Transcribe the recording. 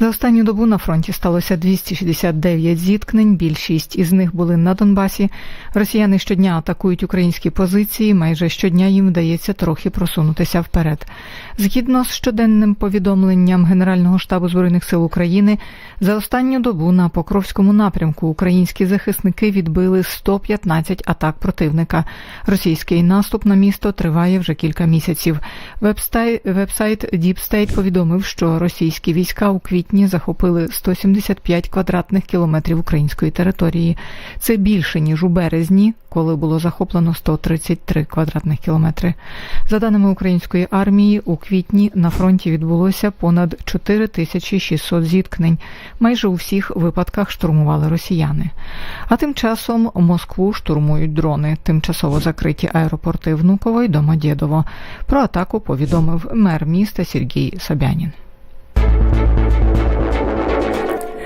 За останню добу на фронті сталося 269 зіткнень. Більшість із них були на Донбасі. Росіяни щодня атакують українські позиції. Майже щодня їм вдається трохи просунутися вперед. Згідно з щоденним повідомленням Генерального штабу збройних сил України, за останню добу на Покровському напрямку українські захисники відбили 115 атак противника. Російський наступ на місто триває вже кілька місяців. Вебсайт State повідомив, що російські війська у квітні захопили 175 квадратних кілометрів української території. Це більше ніж у березні, коли було захоплено 133 квадратних кілометри. За даними української армії, у квітні на фронті відбулося понад 4600 зіткнень. Майже у всіх випадках штурмували росіяни. А тим часом Москву штурмують дрони, тимчасово закриті аеропорти Внуково й Домодєдово. Про атаку повідомив мер міста Сергій Собянін.